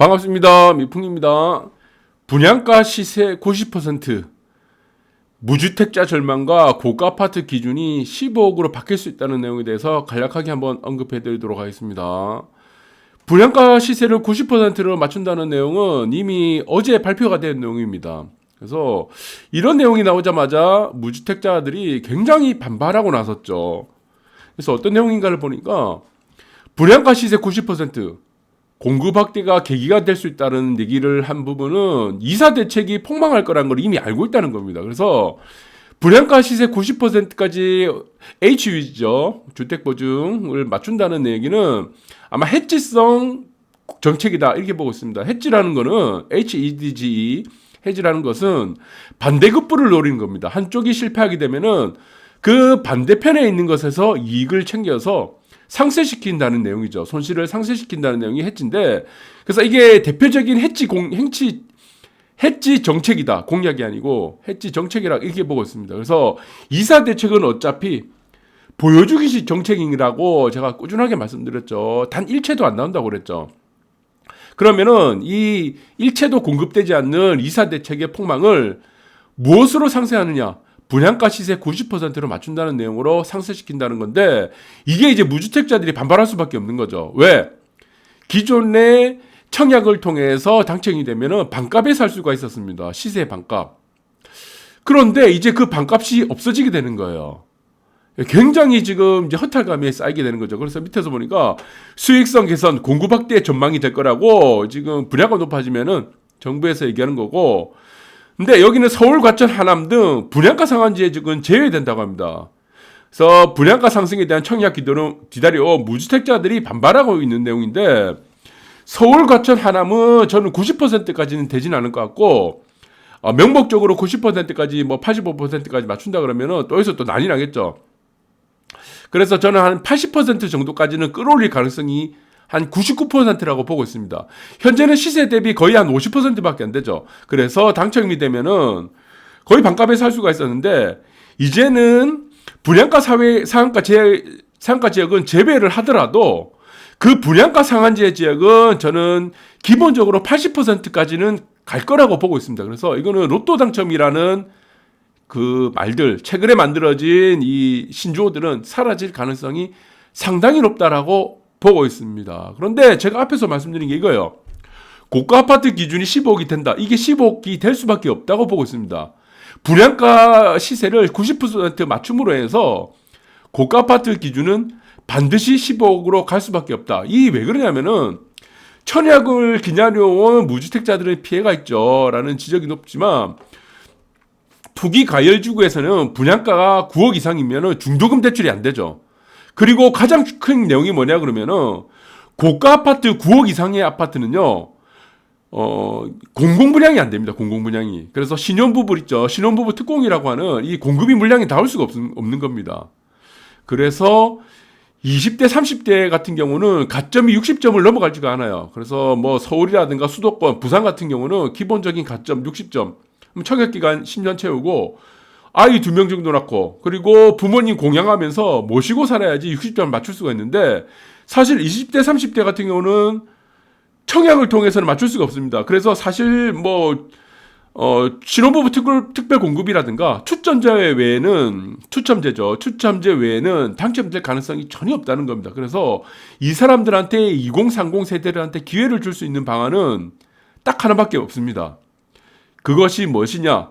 반갑습니다. 미풍입니다. 분양가 시세 90% 무주택자 절망과 고가 아파트 기준이 15억으로 바뀔 수 있다는 내용에 대해서 간략하게 한번 언급해 드리도록 하겠습니다. 분양가 시세를 90%로 맞춘다는 내용은 이미 어제 발표가 된 내용입니다. 그래서 이런 내용이 나오자마자 무주택자들이 굉장히 반발하고 나섰죠. 그래서 어떤 내용인가를 보니까 분양가 시세 90% 공급 확대가 계기가 될 수 있다는 얘기를 한 부분은 이사 대책이 폭망할 거라는 걸 이미 알고 있다는 겁니다. 그래서 분양가 시세 90%까지 HU죠. 주택 보증을 맞춘다는 얘기는 아마 해지성 정책이다 이렇게 보고 있습니다. 해지라는 거는 HEDGE 해지라는 것은 반대급부를 노리는 겁니다. 한쪽이 실패하게 되면은 그 반대편에 있는 것에서 이익을 챙겨서 상쇄시킨다는 내용이죠. 손실을 상쇄시킨다는 내용이 해지인데 그래서 이게 대표적인 해지 공 행치 해지 정책이다. 공약이 아니고 해지 정책이라 이렇게 보고 있습니다. 그래서 이사 대책은 어차피 보여주기식 정책이라고 제가 꾸준하게 말씀드렸죠. 단 일체도 안 나온다고 그랬죠. 그러면은 이 일체도 공급되지 않는 이사 대책의 폭망을 무엇으로 상쇄하느냐? 분양가 시세 90%로 맞춘다는 내용으로 상쇄시킨다는 건데 이게 이제 무주택자들이 반발할 수밖에 없는 거죠. 왜? 기존의 청약을 통해서 당첨이 되면은 반값에 살 수가 있었습니다. 시세 반값. 그런데 이제 그 반값이 없어지게 되는 거예요. 굉장히 지금 이제 허탈감에 쌓이게 되는 거죠. 그래서 밑에서 보니까 수익성 개선, 공급 확대 전망이 될 거라고 지금 분야가 높아지면은 정부에서 얘기하는 거고 근데 여기는 서울, 과천, 하남 등 분양가 상한제에 지금 제외된다고 합니다. 그래서 분양가 상승에 대한 청약 기도는 기다려 무주택자들이 반발하고 있는 내용인데 서울, 과천, 하남은 저는 90%까지는 되진 않을 것 같고 어, 명목적으로 90%까지 뭐 85%까지 맞춘다 그러면은 또 여기서 또 난리 나겠죠. 그래서 저는 한 80% 정도까지는 끌어올릴 가능성이 한 99%라고 보고 있습니다. 현재는 시세 대비 거의 한 50%밖에 안 되죠. 그래서 당첨이 되면은 거의 반값에 살 수가 있었는데 이제는 분양가 사회 상한가 제 상한가 지역은 재배를 하더라도 그 분양가 상한제 지역은 저는 기본적으로 80%까지는 갈 거라고 보고 있습니다. 그래서 이거는 로또 당첨이라는 그 말들 최근에 만들어진 이 신조어들은 사라질 가능성이 상당히 높다라고 보고 있습니다. 그런데 제가 앞에서 말씀드린 게 이거예요. 고가 아파트 기준이 15억이 된다. 이게 15억이 될 수밖에 없다고 보고 있습니다. 분양가 시세를 90% 맞춤으로 해서 고가 아파트 기준은 반드시 15억으로 갈 수밖에 없다. 이 왜 그러냐면은 청약을 기다려온 무주택자들의 피해가 있죠. 라는 지적이 높지만 투기 가열 지구에서는 분양가가 9억 이상이면 중도금 대출이 안 되죠. 그리고 가장 큰 내용이 뭐냐 그러면은 고가 아파트 9억 이상의 아파트는요. 어, 공공 분양이 안 됩니다. 공공 분양이. 그래서 신혼부부 있죠. 신혼부부 특공이라고 하는 이 공급이 물량이 닿을 수가 없, 없는 겁니다. 그래서 20대, 30대 같은 경우는 가점이 60점을 넘어갈지가 않아요. 그래서 뭐 서울이라든가 수도권, 부산 같은 경우는 기본적인 가점 60점. 청약 기간 10년 채우고 아이 두 명 정도 낳고 그리고 부모님 공양하면서 모시고 살아야지 60점 맞출 수가 있는데 사실 20대 30대 같은 경우는 청약을 통해서는 맞출 수가 없습니다. 그래서 사실 뭐 어, 신혼부부 특별, 특별 공급이라든가 추첨제 외에는 추첨제죠. 추첨제 외에는 당첨될 가능성이 전혀 없다는 겁니다. 그래서 이 사람들한테 2030 세대들한테 기회를 줄 수 있는 방안은 딱 하나밖에 없습니다. 그것이 무엇이냐?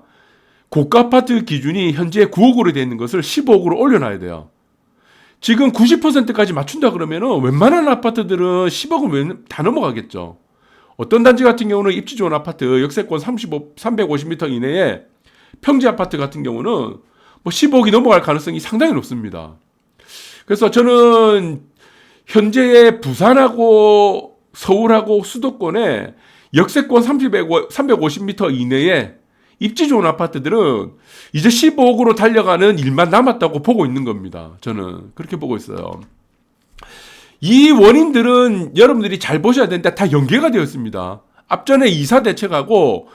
고가 아파트 기준이 현재 9억으로 되어 있는 것을 15억으로 올려놔야 돼요. 지금 90%까지 맞춘다 그러면은 웬만한 아파트들은 10억은 다 넘어가겠죠. 어떤 단지 같은 경우는 입지 좋은 아파트, 역세권 35, 350m 이내에 평지 아파트 같은 경우는 뭐 15억이 넘어갈 가능성이 상당히 높습니다. 그래서 저는 현재의 부산하고 서울하고 수도권에 역세권 350m 이내에 입지 좋은 아파트들은 이제 15억으로 달려가는 일만 남았다고 보고 있는 겁니다. 저는 그렇게 보고 있어요. 이 원인들은 여러분들이 잘 보셔야 되는데 다 연계가 되었습니다. 앞전에 이사 대책하고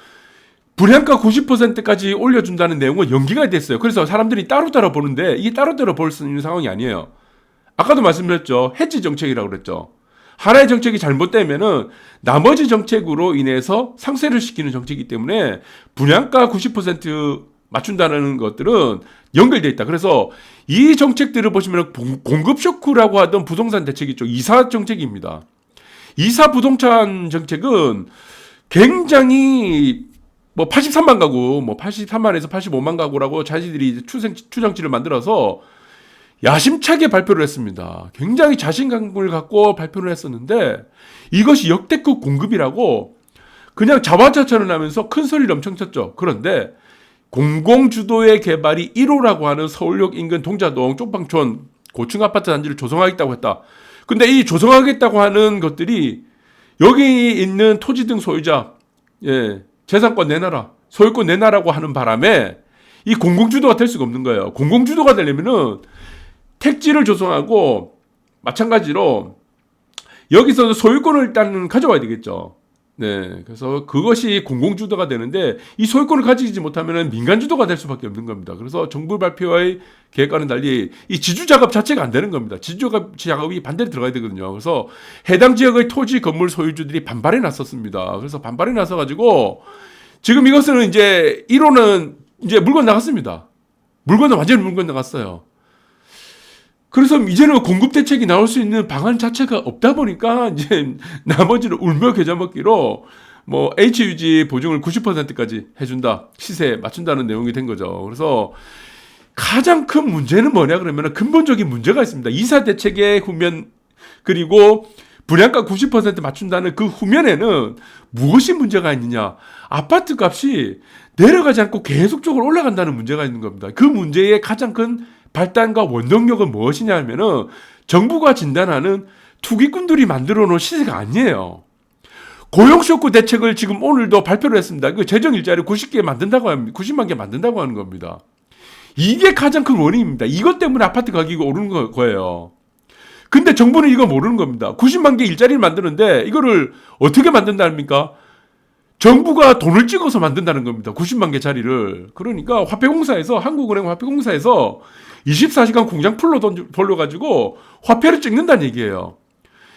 분양가 90%까지 올려준다는 내용은 연기가 됐어요. 그래서 사람들이 따로따로 보는데 이게 따로따로 볼 수 있는 상황이 아니에요. 아까도 말씀드렸죠. 해지 정책이라고 그랬죠. 하나의 정책이 잘못되면은 나머지 정책으로 인해서 상쇄를 시키는 정책이기 때문에 분양가 90% 맞춘다는 것들은 연결돼 있다. 그래서 이 정책들을 보시면 공급 쇼크라고 하던 부동산 대책이 있죠. 이사 정책입니다. 이사 부동산 정책은 굉장히 뭐 83만 가구, 뭐 83만에서 85만 가구라고 자신들이 추정치를 만들어서 야심차게 발표를 했습니다. 굉장히 자신감을 갖고 발표를 했었는데 이것이 역대급 공급이라고 그냥 자화자찬을 하면서 큰 소리를 엄청 쳤죠. 그런데 공공주도의 개발이 1호라고 하는 서울역 인근 동자동 쪽방촌 고층 아파트 단지를 조성하겠다고 했다. 근데 이 조성하겠다고 하는 것들이 여기 있는 토지 등 소유자, 예, 재산권 내놔라, 소유권 내놔라고 하는 바람에 이 공공주도가 될 수가 없는 거예요. 공공주도가 되려면은 택지를 조성하고 마찬가지로 여기서 소유권을 일단 가져와야 되겠죠. 네. 그래서 그것이 공공주도가 되는데 이 소유권을 가지지 못하면 민간주도가 될 수밖에 없는 겁니다. 그래서 정부 발표의 계획과는 달리 이 지주 작업 자체가 안 되는 겁니다. 지주 작업이 반대로 들어가야 되거든요. 그래서 해당 지역의 토지 건물 소유주들이 반발해 났었습니다. 그래서 반발해 나서 가지고 지금 이것은 이제 1호는 이제 물건 나갔습니다. 물건은 완전히 물건 나갔어요. 그래서 이제는 공급 대책이 나올 수 있는 방안 자체가 없다 보니까 이제 나머지는 울며 겨자 먹기로 뭐 HUG 보증을 90%까지 해준다 시세에 맞춘다는 내용이 된 거죠. 그래서 가장 큰 문제는 뭐냐 그러면 근본적인 문제가 있습니다. 이사 대책의 후면 그리고 분양가 90% 맞춘다는 그 후면에는 무엇이 문제가 있느냐? 아파트 값이 내려가지 않고 계속적으로 올라간다는 문제가 있는 겁니다. 그 문제의 가장 큰 발단과 원동력은 무엇이냐 하면은 정부가 진단하는 투기꾼들이 만들어 놓은 시세가 아니에요. 고용쇼크 대책을 지금 오늘도 발표를 했습니다. 그 재정 일자리 90개 만든다고 합니다. 90만 개 만든다고 하는 겁니다. 이게 가장 큰 원인입니다. 이것 때문에 아파트 가격이 오르는 거예요. 근데 정부는 이거 모르는 겁니다. 90만 개 일자리를 만드는데 이거를 어떻게 만든다니까? 정부가 돈을 찍어서 만든다는 겁니다. 90만 개 자리를. 그러니까 화폐공사에서 한국은행 화폐공사에서 24시간 공장 풀로 돈, 돌려가지고 화폐를 찍는다는 얘기예요.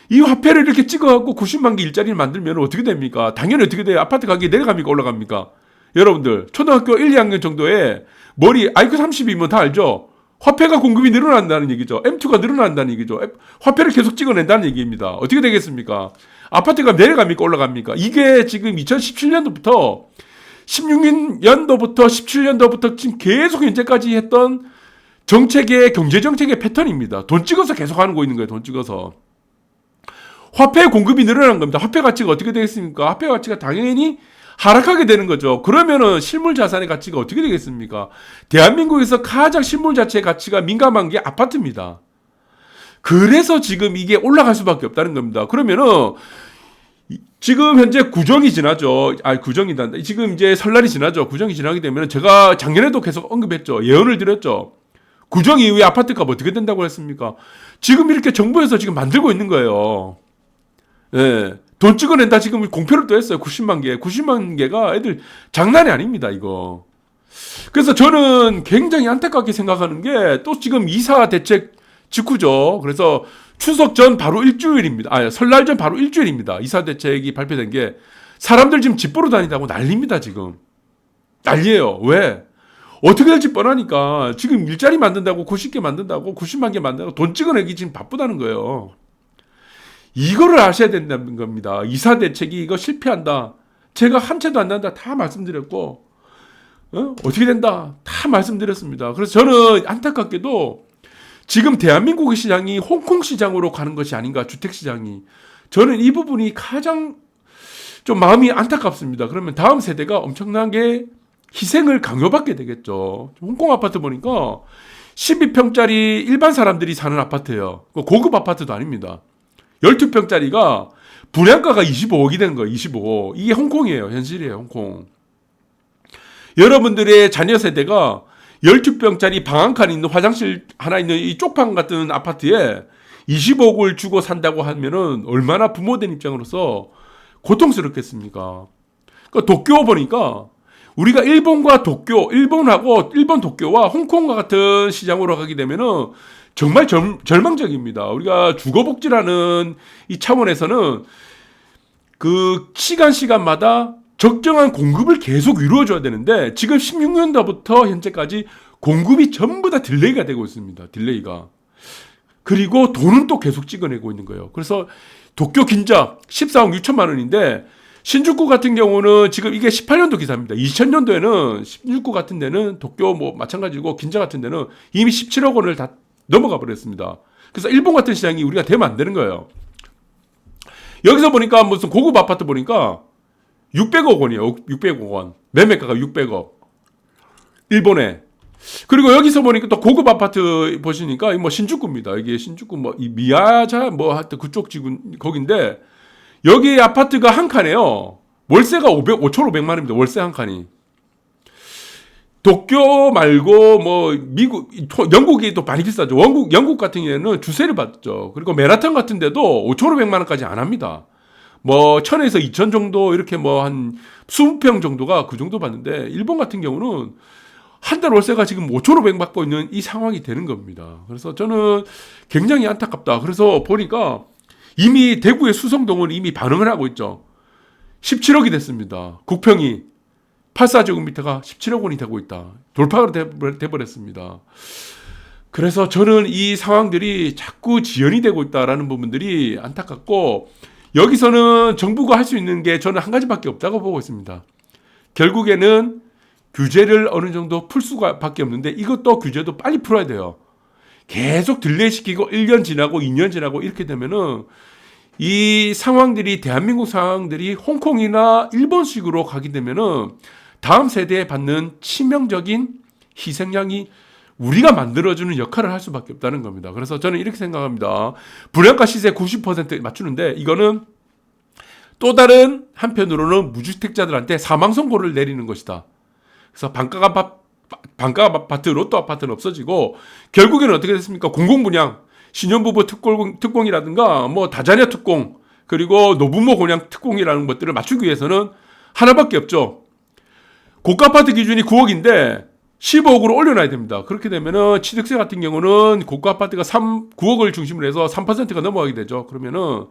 이 화폐를 이렇게 찍어갖고 90만 개 일자리를 만들면 어떻게 됩니까? 당연히 어떻게 돼요? 아파트 가격이 내려갑니까? 올라갑니까? 여러분들, 초등학교 1, 2학년 정도에 머리 아이큐 30이면 다 알죠? 화폐가 공급이 늘어난다는 얘기죠. M2가 늘어난다는 얘기죠. 화폐를 계속 찍어낸다는 얘기입니다. 어떻게 되겠습니까? 아파트가 내려갑니까? 올라갑니까? 이게 지금 2017년도부터 16년도부터 17년도부터 지금 계속 현재까지 했던 정책의 경제 정책의 패턴입니다. 돈 찍어서 계속 하는 거 있는 거예요. 돈 찍어서. 화폐 공급이 늘어난 겁니다. 화폐 가치가 어떻게 되겠습니까? 화폐 가치가 당연히 하락하게 되는 거죠. 그러면은 실물 자산의 가치가 어떻게 되겠습니까? 대한민국에서 가장 실물 자체의 가치가 민감한 게 아파트입니다. 그래서 지금 이게 올라갈 수밖에 없다는 겁니다. 그러면은 지금 현재 구정이 지나죠. 아, 구정이다. 지금 이제 설날이 지나죠. 구정이 지나게 되면 제가 작년에도 계속 언급했죠. 예언을 드렸죠. 구정 이후에 아파트 값 어떻게 된다고 했습니까? 지금 이렇게 정부에서 지금 만들고 있는 거예요. 예. 돈 찍어낸다 지금 공표를 또 했어요. 90만 개. 90만 개가 애들 장난이 아닙니다, 이거. 그래서 저는 굉장히 안타깝게 생각하는 게 또 지금 이사 대책 직후죠. 그래서 추석 전 바로 일주일입니다. 아, 설날 전 바로 일주일입니다. 이사 대책이 발표된 게 사람들 지금 집 보러 다니다고 난립니다, 지금. 난리예요. 왜? 어떻게 될지 뻔하니까 지금 일자리 만든다고 90개 만든다고 90만 개 만든다고 돈 찍어내기 지금 바쁘다는 거예요. 이거를 아셔야 된다는 겁니다. 이사 대책이 이거 실패한다. 제가 한 채도 안 난다 다 말씀드렸고 어? 떻게 된다 다 말씀드렸습니다. 그래서 저는 안타깝게도 지금 대한민국의 시장이 홍콩 시장으로 가는 것이 아닌가 주택 시장이 저는 이 부분이 가장 좀 마음이 안타깝습니다. 그러면 다음 세대가 엄청나게 희생을 강요받게 되겠죠. 홍콩 아파트 보니까 12평짜리 일반 사람들이 사는 아파트예요. 고급 아파트도 아닙니다. 12평짜리가 분양가가 25억이 되는 거예요. 25억. 이게 홍콩이에요. 현실이에요. 홍콩. 여러분들의 자녀 세대가 12평짜리 방 한 칸 있는 화장실 하나 있는 이 쪽방 같은 아파트에 25억을 주고 산다고 하면은 얼마나 부모된 입장으로서 고통스럽겠습니까? 그러니까 도쿄 보니까 우리가 일본과 도쿄, 일본하고 일본 도쿄와 홍콩과 같은 시장으로 가게 되면은 정말 절, 절망적입니다. 우리가 주거복지라는 이 차원에서는 그 시간 시간마다 적정한 공급을 계속 이루어줘야 되는데 지금 16년도부터 현재까지 공급이 전부 다 딜레이가 되고 있습니다. 딜레이가. 그리고 돈은 또 계속 찍어내고 있는 거예요. 그래서 도쿄 긴자 14억 6천만 원인데 신주쿠 같은 경우는 지금 이게 18년도 기사입니다. 2000년도에는 신주쿠 같은 데는 도쿄 뭐 마찬가지고 긴자 같은 데는 이미 17억 원을 다 넘어가 버렸습니다. 그래서 일본 같은 시장이 우리가 되면 안 되는 거예요. 여기서 보니까 무슨 고급 아파트 보니까 600억 원이에요. 600억 원. 매매가가 600억. 일본에. 그리고 여기서 보니까 또 고급 아파트 보시니까 뭐 신주쿠입니다. 이게 신주쿠 뭐 이 미야자 뭐 하여튼 그쪽 지구 거긴데 여기 아파트가 한 칸에요. 월세가 500 5,500만 원입니다. 월세 한 칸이. 도쿄 말고 뭐 미국 영국이 또 많이 비싸죠. 원국 영국 같은 경우에는 주세를 받죠. 그리고 메라턴 같은 데도 5,500만 원까지 안 합니다. 뭐 천에서 2천 정도 이렇게 뭐 한 20평 정도가 그 정도 받는데 일본 같은 경우는 한 달 월세가 지금 5,500 받고 있는 이 상황이 되는 겁니다. 그래서 저는 굉장히 안타깝다. 그래서 보니까 이미 대구의 수성동은 이미 반응을 하고 있죠. 17억이 됐습니다. 국평이 84제곱미터가 17억 원이 되고 있다. 돌파가 돼버렸습니다. 그래서 저는 이 상황들이 자꾸 지연이 되고 있다라는 부분들이 안타깝고 여기서는 정부가 할 수 있는 게 저는 한 가지밖에 없다고 보고 있습니다. 결국에는 규제를 어느 정도 풀 수밖에 없는데 이것도 규제도 빨리 풀어야 돼요. 계속 딜레이 시키고 1년 지나고 2년 지나고 이렇게 되면은 이 상황들이 대한민국 상황들이 홍콩이나 일본식으로 가게 되면은 다음 세대에 받는 치명적인 희생양이 우리가 만들어주는 역할을 할 수밖에 없다는 겁니다. 그래서 저는 이렇게 생각합니다. 분양가 시세 90% 맞추는데 이거는 또 다른 한편으로는 무주택자들한테 사망 선고를 내리는 것이다. 그래서 아파트, 반가 아파트, 로또 아파트는 없어지고 결국에는 어떻게 됐습니까? 공공분양, 신혼부부 특공, 특공이라든가 뭐 다자녀 특공 그리고 노부모 공양 특공이라는 것들을 맞추기 위해서는 하나밖에 없죠. 고가 아파트 기준이 9억인데 15억으로 올려놔야 됩니다. 그렇게 되면은 취득세 같은 경우는 고가 아파트가 3, 9억을 중심으로 해서 3%가 넘어가게 되죠. 그러면은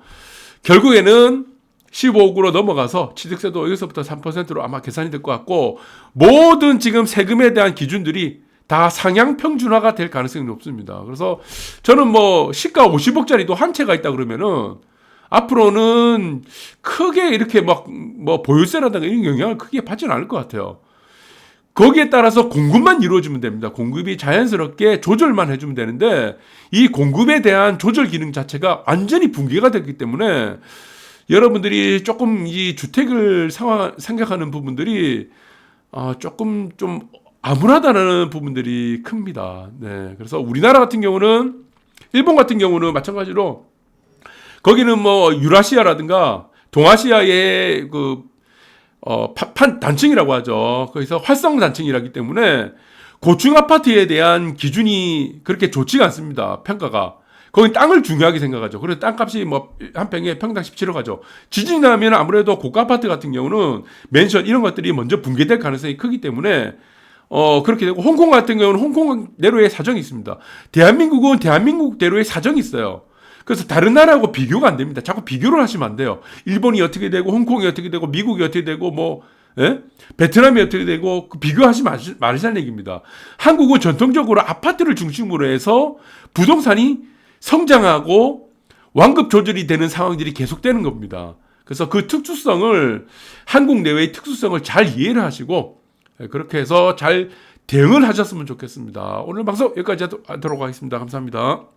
결국에는 15억으로 넘어가서 취득세도 여기서부터 3%로 아마 계산이 될 것 같고 모든 지금 세금에 대한 기준들이 다 상향 평준화가 될 가능성이 높습니다. 그래서 저는 뭐 시가 50억짜리도 한 채가 있다 그러면은 앞으로는 크게 이렇게 막 뭐 보유세라든가 이런 영향을 크게 받지는 않을 것 같아요. 거기에 따라서 공급만 이루어지면 됩니다. 공급이 자연스럽게 조절만 해주면 되는데 이 공급에 대한 조절 기능 자체가 완전히 붕괴가 됐기 때문에 여러분들이 조금 이 주택을 상황, 생각하는 부분들이 어, 조금 좀 암울하다는 부분들이 큽니다. 네. 그래서 우리나라 같은 경우는 일본 같은 경우는 마찬가지로 거기는 뭐 유라시아라든가 동아시아의 그 어, 판 단층이라고 하죠. 거기서 활성 단층이라기 때문에 고층 아파트에 대한 기준이 그렇게 좋지가 않습니다. 평가가. 거기 땅을 중요하게 생각하죠. 그래서 땅값이 뭐 한 평에 평당 17억 하죠. 지진이 나면 아무래도 고가 아파트 같은 경우는 맨션 이런 것들이 먼저 붕괴될 가능성이 크기 때문에 어 그렇게 되고 홍콩 같은 경우는 홍콩 내로의 사정이 있습니다. 대한민국은 대한민국 대로의 사정이 있어요. 그래서 다른 나라하고 비교가 안 됩니다. 자꾸 비교를 하시면 안 돼요. 일본이 어떻게 되고 홍콩이 어떻게 되고 미국이 어떻게 되고 뭐 예? 베트남이 어떻게 되고 그 비교하지 말자는 얘기입니다. 한국은 전통적으로 아파트를 중심으로 해서 부동산이 성장하고 완급 조절이 되는 상황들이 계속되는 겁니다. 그래서 그 특수성을 한국 내외의 특수성을 잘 이해를 하시고 예, 그렇게 해서 잘 대응을 하셨으면 좋겠습니다. 오늘 방송 여기까지 하도록 하겠습니다. 감사합니다.